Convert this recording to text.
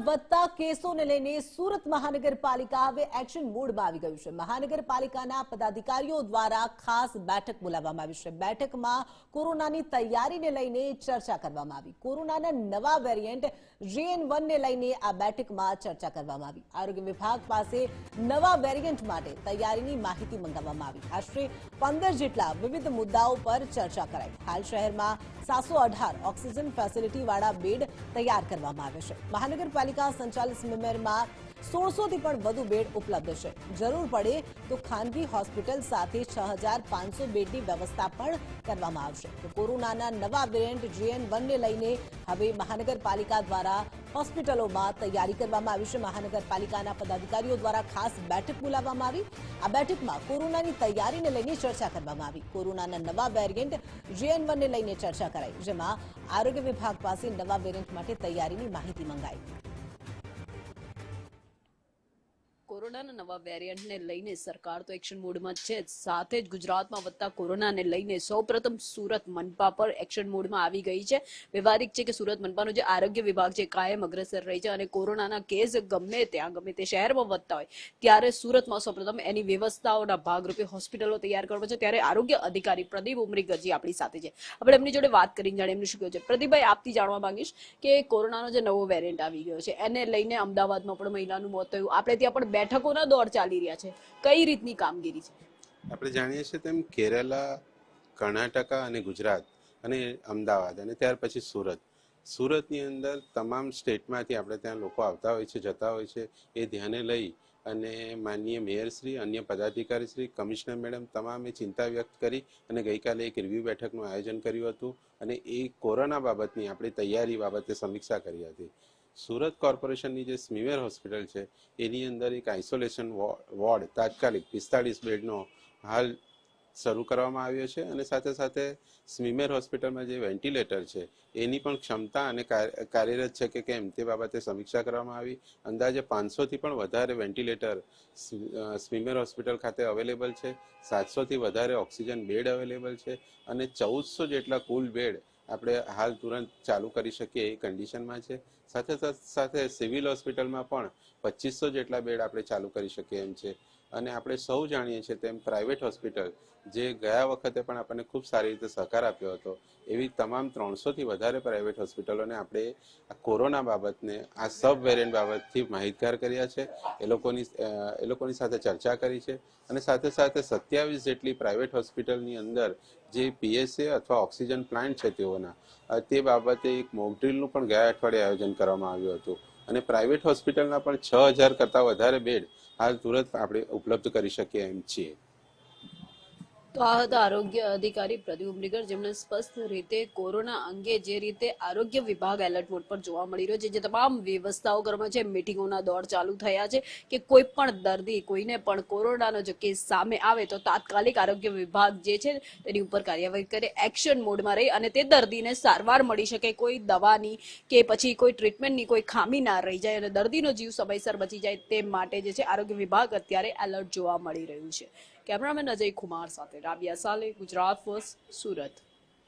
વધતા કેસોને લઈને સુરત મહાનગરપાલિકા હવે એક્શન મોડમાં આવી ગયું છે. મહાનગરપાલિકાના પદાધિકારીઓ દ્વારા ખાસ બેઠક બોલાવવામાં આવી છે. બેઠકમાં કોરોનાની તૈયારીને લઈને ચર્ચા કરવામાં આવી. કોરોનાના નવા વેરિયન્ટ જેએન વનને લઈને આ બેઠકમાં ચર્ચા કરવામાં આવી. આરોગ્ય વિભાગ પાસે નવા વેરિયન્ટ માટે તૈયારીની માહિતી મંગાવવામાં આવી. આશરે પંદર જેટલા વિવિધ મુદ્દાઓ પર ચર્ચા કરાઈ. હાલ શહેરમાં સાતસો ઓક્સિજન ફેસિલિટી વાળા બેડ તૈયાર કરવામાં આવે છે. મહાનગરપાલિકા સંચાલિત મેમરમાં સોળસોથી પણ વધુ બેડ ઉપલબ્ધ છે. જરૂર પડે તો ખાનગી હોસ્પિટલ સાથે છ હજાર પાંચસો બેડની વ્યવસ્થા પણ કરવામાં આવશે. તો કોરોનાના નવા વેરિયન્ટ જીએન વનને લઈને હવે મહાનગરપાલિકા દ્વારા હોસ્પિટલોમાં તૈયારી કરવામાં આવી છે. મહાનગરપાલિકાના પદાધિકારીઓ દ્વારા ખાસ બેઠક બોલાવવામાં આવી. આ બેઠકમાં કોરોનાની તૈયારીને લઈને ચર્ચા કરવામાં આવી. કોરોનાના નવા વેરિયન્ટ જીએન વનને લઈને ચર્ચા કરાઈ, જેમાં આરોગ્ય વિભાગ પાસે નવા વેરિયન્ટ માટે તૈયારીની માહિતી મંગાઈ. કોરોનાના નવા વેરિયન્ટને લઈને સરકાર તો એક્શન મોડમાં છે સાથે જ ગુજરાતમાં વધતા કોરોનાને લઈને સૌપ્રથમ સુરત મનપા પર એક્શન મોડમાં આવી ગઈ છે. વ્યવહારિક છે કે સુરત મનપાનો જે આરોગ્ય વિભાગ છે કાયમ અગ્રસર રહી છે અને કોરોનાના કેસ ગમે ત્યાં ગમે તે શહેરમાં વધતા હોય ત્યારે સુરતમાં સૌપ્રથમ એની વ્યવસ્થાઓના ભાગરૂપે હોસ્પિટલો તૈયાર કરવા છે. ત્યારે આરોગ્ય અધિકારી પ્રદીપ ઉમરી ગજી આપણી સાથે છે. આપણે એમની જોડે વાત કરીને જાણે એમનું શું કહ્યું છે? પ્રદીપભાઈ, આપથી જાણવા માંગીશ કે કોરોનાનો જે નવો વેરિયન્ટ આવી ગયો છે, એને લઈને અમદાવાદમાં પણ મહિલાનું મોત થયું. આપણે ત્યાં પણ બેઠકોના દોર ચાલી રહ્યા છે. કઈ રીતની કામગીરી છે? આપણે જાણીએ છીએ તેમ કેરલા, કર્ણાટકા અને ગુજરાત અને અમદાવાદ અને ત્યાર પછી સુરત. સુરતની અંદર તમામ સ્ટેટમાંથી આપણે ત્યાં લોકો આવતા હોય છે, જતા હોય છે. એ ધ્યાને લઈ અને માનનીય મેયરશ્રી અન્ય પદાધિકારીશ્રી કમિશનર મેડમ તમામે ચિંતા વ્યક્ત કરી અને ગઈકાલે એક રિવ્યૂ બેઠકનું આયોજન કર્યું હતું અને એ કોરોના બાબતની આપણી તૈયારી બાબતે સમીક્ષા કરી હતી. સુરત કોર્પોરેશનની જે સ્મીવેર હોસ્પિટલ છે, એની અંદર એક આઇસોલેશન વોર્ડ તાત્કાલિક પિસ્તાળીસ બેડનો હાલ શરૂ કરવામાં આવ્યો છે અને સાથે સાથે સ્મીમેર હોસ્પિટલમાં જે વેન્ટિલેટર છે, એની પણ ક્ષમતા અને કાર્યરત છે કે કેમ તે બાબતે સમીક્ષા કરવામાં આવી. અંદાજે પાંચસોથી પણ વધારે વેન્ટિલેટર સ્મીમેર હોસ્પિટલ ખાતે અવેલેબલ છે. સાતસોથી વધારે ઓક્સિજન બેડ અવેલેબલ છે અને ચૌદસો જેટલા કુલ બેડ આપણે હાલ તુરંત ચાલુ કરી શકીએ એ કન્ડિશનમાં છે. સાથે સાથ- સિવિલ હોસ્પિટલમાં પણ પચીસો જેટલા બેડ આપણે ચાલુ કરી શકીએ એમ છે. અને આપણે સૌ જાણીએ છીએ તેમ પ્રાઇવેટ હોસ્પિટલ જે ગયા વખતે પણ આપણને ખૂબ સારી રીતે સહકાર આપ્યો હતો, એવી તમામ ત્રણસોથી વધારે પ્રાઇવેટ હોસ્પિટલોને આપણે આ કોરોના બાબતને, આ સબ વેરિયન્ટ બાબતથી માહિતગાર કર્યા છે. એ લોકોની એ લોકોની સાથે ચર્ચા કરી છે અને સાથે સાથે સત્યાવીસ જેટલી પ્રાઇવેટ હોસ્પિટલની અંદર જે પીએસએ અથવા ઓક્સિજન પ્લાન્ટ છે તેઓના તે બાબતે એક મોકડ્રીલનું પણ ગયા અઠવાડિયે આયોજન કરવામાં આવ્યું હતું. અને પ્રાઇવેટ હોસ્પિટલના પણ છ હજાર કરતાં વધારે બેડ હાલ તુરંત આપણે ઉપલબ્ધ કરી શકીએ એમ છીએ. તો આ હતા આરોગ્ય અધિકારી પ્રદીપ ઉમરીગર જેમણે સ્પષ્ટ રીતે કોરોના અંગે જે રીતે આરોગ્ય વિભાગ એલર્ટ મોડ પર જોવા મળી રહ્યો છે, જે તમામ વ્યવસ્થાઓ કરવામાં છે, મિટિંગોના દોર ચાલુ થયા છે કે કોઈ પણ દર્દી, કોઈને પણ કોરોનાનો જો કેસ સામે આવે તો તાત્કાલિક આરોગ્ય વિભાગ જે છે તેની ઉપર કાર્યવાહી કરે એક્શન મોડમાં રહી અને તે દર્દીને સારવાર મળી શકે, કોઈ દવાની કે પછી કોઈ ટ્રીટમેન્ટની કોઈ ખામી ના રહી જાય અને દર્દીનો જીવ સમયસર બચી જાય તે માટે જે છે આરોગ્ય વિભાગ અત્યારે એલર્ટ જોવા મળી રહ્યું છે. કેમેરામેન અજય કુમાર સાથે રાબિયા સાલે ગુજરાત ફર્સ્ટ સુરત.